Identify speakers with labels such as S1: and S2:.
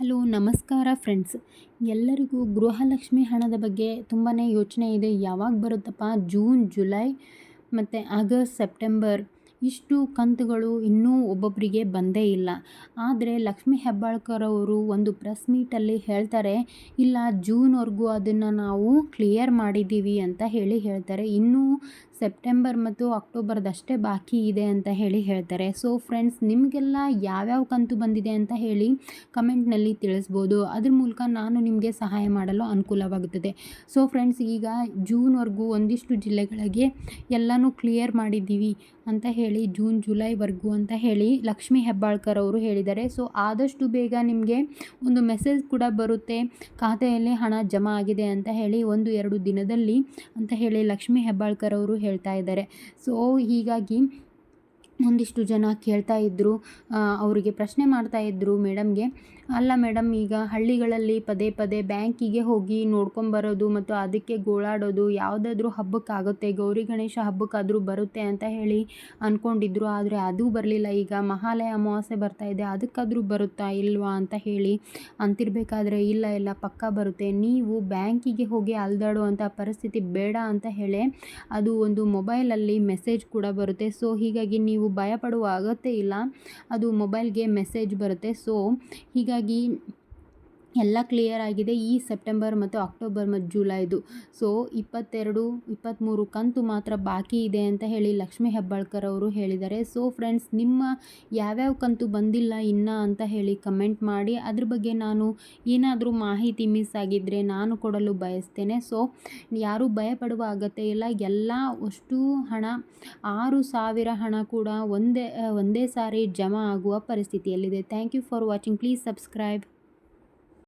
S1: Hello, ನಮಸ್ಕಾರ friends. ಎಲ್ಲರಿಗೂ ಗೃಹಲಕ್ಷ್ಮಿ ಹಣದ ಬಗ್ಗೆ ತುಂಬಾ ಯೋಚನೆ ಇದೆ. ಯಾವಾಗ ಬರುತ್ತಪ್ಪ? ಜೂನ್, ಜುಲೈ ಮತ್ತು ಆಗಸ್ಟ್, ಸೆಪ್ಟೆಂಬರ್ ಇಷ್ಟು ಕಂತುಗಳು ಇನ್ನೂ ಒಬ್ಬೊಬ್ಬರಿಗೆ ಬಂದೇ ಇಲ್ಲ. ಆದರೆ ಲಕ್ಷ್ಮೀ ಹೆಬ್ಬಾಳ್ಕರ್ ಅವರು ಒಂದು ಪ್ರೆಸ್ ಮೀಟಲ್ಲಿ ಹೇಳ್ತಾರೆ, ಇಲ್ಲ, ಜೂನ್ವರೆಗೂ ಅದನ್ನು ನಾವು ಕ್ಲಿಯರ್ ಮಾಡಿದ್ದೀವಿ ಅಂತ ಹೇಳಿ ಹೇಳ್ತಾರೆ. ಇನ್ನೂ ಸೆಪ್ಟೆಂಬರ್ ಮತ್ತು ಅಕ್ಟೋಬರ್ದಷ್ಟೇ ಬಾಕಿ ಇದೆ ಅಂತ ಹೇಳಿ ಹೇಳ್ತಾರೆ. ಸೊ ಫ್ರೆಂಡ್ಸ್ ನಿಮಗೆಲ್ಲ ಯಾವ್ಯಾವ ಕಂತು ಬಂದಿದೆ ಅಂತ ಹೇಳಿ ಕಮೆಂಟ್ನಲ್ಲಿ ತಿಳಿಸ್ಬೋದು. ಅದ್ರ ಮೂಲಕ ನಾನು ನಿಮಗೆ ಸಹಾಯ ಮಾಡಲು ಅನುಕೂಲವಾಗುತ್ತದೆ. ಸೊ ಫ್ರೆಂಡ್ಸ್ ಈಗ ಜೂನ್ವರೆಗೂ ಒಂದಿಷ್ಟು ಜಿಲ್ಲೆಗಳಿಗೆ ಎಲ್ಲನೂ ಕ್ಲಿಯರ್ ಮಾಡಿದ್ದೀವಿ ಅಂತ ಹೇಳಿ, ಜೂನ್, ಜುಲೈವರೆಗೂ ಅಂತ ಹೇಳಿ ಲಕ್ಷ್ಮೀ ಹೆಬ್ಬಾಳ್ಕರ್ ಅವರು ಹೇಳಿದ್ದಾರೆ. ಸೊ ಆದಷ್ಟು ಬೇಗ ನಿಮಗೆ ಒಂದು ಮೆಸೇಜ್ ಕೂಡ ಬರುತ್ತೆ. ಖಾತೆಯಲ್ಲಿ ಹಣ ಜಮಾ ಆಗಿದೆ ಅಂತ ಹೇಳಿ, ಒಂದು, ಎರಡು ದಿನದಲ್ಲಿ ಅಂತ ಹೇಳಿ ಲಕ್ಷ್ಮೀ ಹೆಬ್ಬಾಳ್ಕರ್ ಅವರು ಹೇಳ್ತಾ ಇದ್ದಾರೆ. ಸೊ ಹೀಗಾಗಿ ಒಂದಿಷ್ಟು ಜನ ಕೇಳ್ತಾ ಇದ್ದರು ಅವರಿಗೆ ಪ್ರಶ್ನೆ ಮಾಡ್ತಾ ಇದ್ದರು ಮೇಡಮ್ಗೆ. ಅಲ್ಲ ಮೇಡಮ್, ಈಗ ಹಳ್ಳಿಗಳಲ್ಲಿ ಪದೇ ಪದೇ ಬ್ಯಾಂಕಿಗೆ ಹೋಗಿ ನೋಡ್ಕೊಂಬರೋದು ಮತ್ತು ಅದಕ್ಕೆ ಗೋಳಾಡೋದು ಯಾವುದಾದ್ರೂ ಹಬ್ಬಕ್ಕಾಗುತ್ತೆ, ಗೌರಿ ಗಣೇಶ ಹಬ್ಬಕ್ಕಾದರೂ ಬರುತ್ತೆ ಅಂತ ಹೇಳಿ ಅಂದ್ಕೊಂಡಿದ್ರು ಆದರೆ ಅದು ಬರಲಿಲ್ಲ. ಈಗ ಮಹಾಲಯ ಅಮಾವಾಸ್ಯೆ ಬರ್ತಾ ಇದೆ, ಅದಕ್ಕಾದರೂ ಬರುತ್ತಾ ಇಲ್ವಾ ಅಂತ ಹೇಳಿ ಅಂತಿರಬೇಕಾದ್ರೆ, ಇಲ್ಲ ಇಲ್ಲ, ಪಕ್ಕ ಬರುತ್ತೆ. ನೀವು ಬ್ಯಾಂಕಿಗೆ ಹೋಗಿ ಅಲ್ದಾಡುವಂಥ ಪರಿಸ್ಥಿತಿ ಬೇಡ ಅಂತ ಹೇಳಿ, ಅದು ಒಂದು ಮೊಬೈಲಲ್ಲಿ ಮೆಸೇಜ್ ಕೂಡ ಬರುತ್ತೆ. ಸೊ ಹೀಗಾಗಿ ನೀವು ಭಯಪಡುವ ಅಗತ್ಯ ಇಲ್ಲ. ಅದು ಮೊಬೈಲ್ಗೆ ಮೆಸೇಜ್ ಬರುತ್ತೆ. ಸೊ ಹೀಗಾಗಿ ಎಲ್ಲ ಕ್ಲಿಯರ್ ಆಗಿದೆ ಈ ಸೆಪ್ಟೆಂಬರ್ ಮತ್ತು ಅಕ್ಟೋಬರ್ ಮತ್ತು ಜುಲೈದು ಸೊ ಇಪ್ಪತ್ತೆರಡು ಇಪ್ಪತ್ತ್ಮೂರು ಕಂತು ಮಾತ್ರ ಬಾಕಿ ಇದೆ ಅಂತ ಹೇಳಿ ಲಕ್ಷ್ಮೀ ಹೆಬ್ಬಾಳ್ಕರ್ ಅವರು ಹೇಳಿದ್ದಾರೆ. ಸೊ ಫ್ರೆಂಡ್ಸ್ ನಿಮ್ಮ ಯಾವ್ಯಾವ ಕಂತು ಬಂದಿಲ್ಲ, ಇನ್ನ ಅಂತ ಹೇಳಿ ಕಮೆಂಟ್ ಮಾಡಿ. ಅದ್ರ ಬಗ್ಗೆ ನಾನು ಏನಾದರೂ ಮಾಹಿತಿ ಮಿಸ್ ಆಗಿದ್ದರೆ ನಾನು ಕೊಡಲು ಬಯಸ್ತೇನೆ. ಸೊ ಯಾರೂ ಭಯಪಡುವ ಅಗತ್ಯ ಇಲ್ಲ. ಎಲ್ಲ ಅಷ್ಟು ಹಣ, ಆರು ಸಾವಿರ ಹಣ ಕೂಡ ಒಂದೇ ಒಂದೇ ಸಾರಿ ಜಮಾ ಆಗುವ ಪರಿಸ್ಥಿತಿಯಲ್ಲಿದೆ. Thank you for watching please subscribe